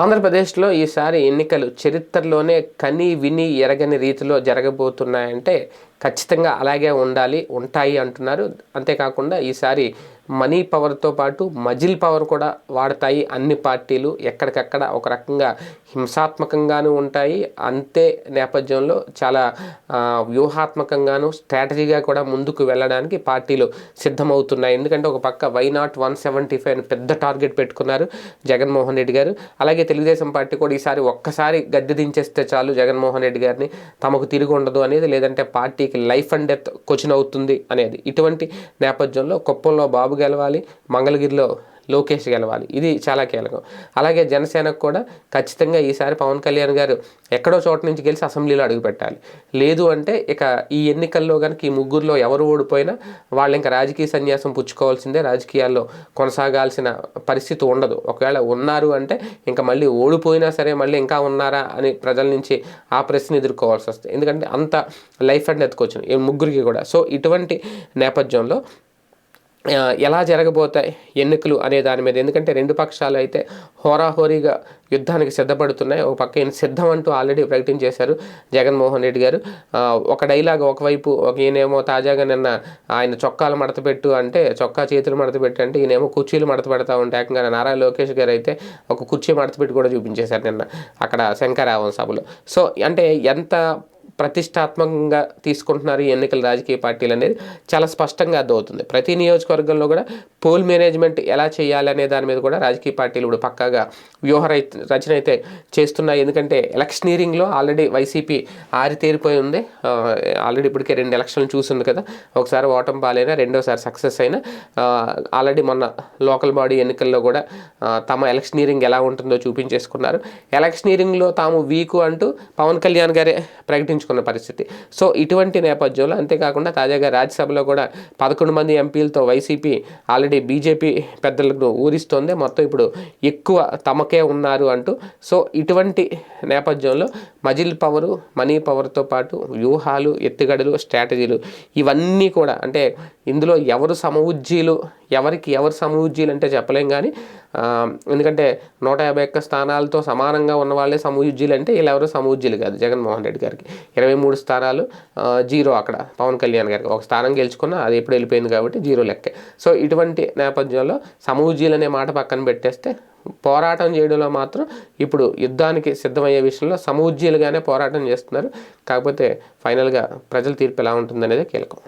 ఆంధ్రప్రదేశ్లో ఈసారి ఎన్నికలు చరిత్రలోనే కని విని ఎరగని రీతిలో జరగబోతున్నాయంటే ఖచ్చితంగా అలాగే ఉండాలి ఉంటాయి అంటున్నారు. అంతేకాకుండా ఈసారి మనీ పవర్తో పాటు మజిల్ పవర్ కూడా వాడతాయి అన్ని పార్టీలు ఎక్కడికక్కడ ఒక రకంగా హింసాత్మకంగాను ఉంటాయి. అంతే నేపథ్యంలో చాలా వ్యూహాత్మకంగాను స్ట్రాటజీగా కూడా ముందుకు వెళ్ళడానికి పార్టీలు సిద్ధమవుతున్నాయి. ఎందుకంటే ఒక పక్క why not one seventy five అని పెద్ద టార్గెట్ పెట్టుకున్నారు జగన్మోహన్ రెడ్డి గారు. అలాగే తెలుగుదేశం పార్టీ కూడా ఈసారి ఒక్కసారి గద్దె దించేస్తే చాలు జగన్మోహన్ రెడ్డి గారిని. తమకు తిరిగి ఉండదు అనేది లేదంటే పార్టీకి లైఫ్ అండ్ డెత్ క్వశ్చన్ అవుతుంది అనేది. ఇటువంటి నేపథ్యంలో కుప్పంలో బాబు గెలవాలి మంగళగిరిలో లోకేష్ గెలవాలి. ఇది చాలా కీలకం. అలాగే జనసేనకు కూడా ఖచ్చితంగా ఈసారి పవన్ కళ్యాణ్ గారు ఎక్కడో చోట నుంచి గెలిచి అసెంబ్లీలో అడుగుపెట్టాలి లేదు అంటే ఇక ఈ ఎన్నికల్లో కనుక ఈ ముగ్గురులో ఎవరు ఓడిపోయినా వాళ్ళు ఇంకా రాజకీయ సన్యాసం పుచ్చుకోవాల్సిందే. రాజకీయాల్లో కొనసాగాల్సిన పరిస్థితి ఉండదు. ఒకవేళ ఉన్నారు అంటే ఇంకా మళ్ళీ ఓడిపోయినా సరే మళ్ళీ ఇంకా ఉన్నారా అని ప్రజల నుంచి ఆ ప్రశ్న ఎదుర్కోవాల్సి వస్తుంది. ఎందుకంటే అంత లైఫ్ అండ్ ఎత్తుకొచ్చింది ఈ ముగ్గురికి కూడా. సో ఇటువంటి నేపథ్యంలో ఎలా జరగబోతాయి ఎన్నికలు అనే దాని మీద? ఎందుకంటే రెండు పక్షాలు అయితే హోరాహోరీగా యుద్ధానికి సిద్ధపడుతున్నాయి. ఒక పక్క సిద్ధం అంటూ ఆల్రెడీ ప్రకటించేశారు జగన్మోహన్ రెడ్డి గారు. ఒక డైలాగ్ ఒకవైపు ఒక ఈయనేమో తాజాగా నిన్న ఆయన చొక్కాలు మడతపెట్టు అంటే చొక్కా చేతులు మడతపెట్టు అంటే ఈయనేమో కుర్చీలు మడత పెడతా ఉంటే ఏకంగా నారా లోకేష్ గారు అయితే ఒక కుర్చీ మడతపెట్టి కూడా చూపించేశారు నిన్న అక్కడ శంకరావం సభలో. సో అంటే ఎంత ప్రతిష్టాత్మకంగా తీసుకుంటున్నారు ఈ ఎన్నికల రాజకీయ పార్టీలు అనేది చాలా స్పష్టంగా అర్థమవుతుంది. ప్రతి నియోజకవర్గంలో కూడా పోల్ మేనేజ్మెంట్ ఎలా చేయాలి అనే దాని మీద కూడా రాజకీయ పార్టీలు ఇప్పుడు పక్కాగా వ్యూహరై రచన అయితే చేస్తున్నాయి. ఎందుకంటే ఎలక్షనీరింగ్లో ఆల్రెడీ వైసీపీ ఆరితేరిపోయి ఉంది. ఆల్రెడీ ఇప్పటికే రెండు ఎలక్షన్లు చూసింది కదా. ఒకసారి ఓటమి పాలైనా రెండోసారి సక్సెస్ అయినా ఆల్రెడీ మొన్న లోకల్ బాడీ ఎన్నికల్లో కూడా తమ ఎలక్షనీరింగ్ ఎలా ఉంటుందో చూపించేసుకున్నారు. ఎలక్షనీరింగ్లో తాము వీకు అంటూ పవన్ కళ్యాణ్ గారే తప్పించుకున్న పరిస్థితి. సో ఇటువంటి నేపథ్యంలో అంతేకాకుండా తాజాగా రాజ్యసభలో కూడా పదకొండు మంది ఎంపీలతో వైసీపీ ఆల్రెడీ బీజేపీ పెద్దలకు ఊరిస్తోంది. మొత్తం ఇప్పుడు ఎక్కువ తమకే ఉన్నారు అంటూ. సో ఇటువంటి నేపథ్యంలో మజిల్ పవరు మనీ పవర్తో పాటు వ్యూహాలు ఎత్తుగడలు స్ట్రాటజీలు ఇవన్నీ కూడా అంటే ఇందులో ఎవరు సమవుజ్జీలు ఎవరికి ఎవరు సమవుజ్జీలు అంటే చెప్పలేం కానీ ఎందుకంటే నూట యాభై ఒక్క స్థానాలతో సమానంగా ఉన్న వాళ్ళే సమవుజ్జీలు అంటే వీళ్ళు ఎవరు సమవుజ్జీలు కాదు జగన్మోహన్ రెడ్డి గారికి. ఇరవై మూడు స్థానాలు జీరో అక్కడ పవన్ కళ్యాణ్ గారికి. ఒక స్థానం గెలుచుకున్న అది ఎప్పుడు వెళ్ళిపోయింది కాబట్టి జీరో లెక్కే. సో ఇటువంటి నేపథ్యంలో సమూజీలు అనే మాట పక్కన పెట్టేస్తే పోరాటం చేయడంలో మాత్రం ఇప్పుడు యుద్ధానికి సిద్ధమయ్యే విషయంలో సమూజ్జీలుగానే పోరాటం చేస్తున్నారు. కాకపోతే ఫైనల్గా ప్రజల తీర్పు ఎలా ఉంటుందనేది కీలకం.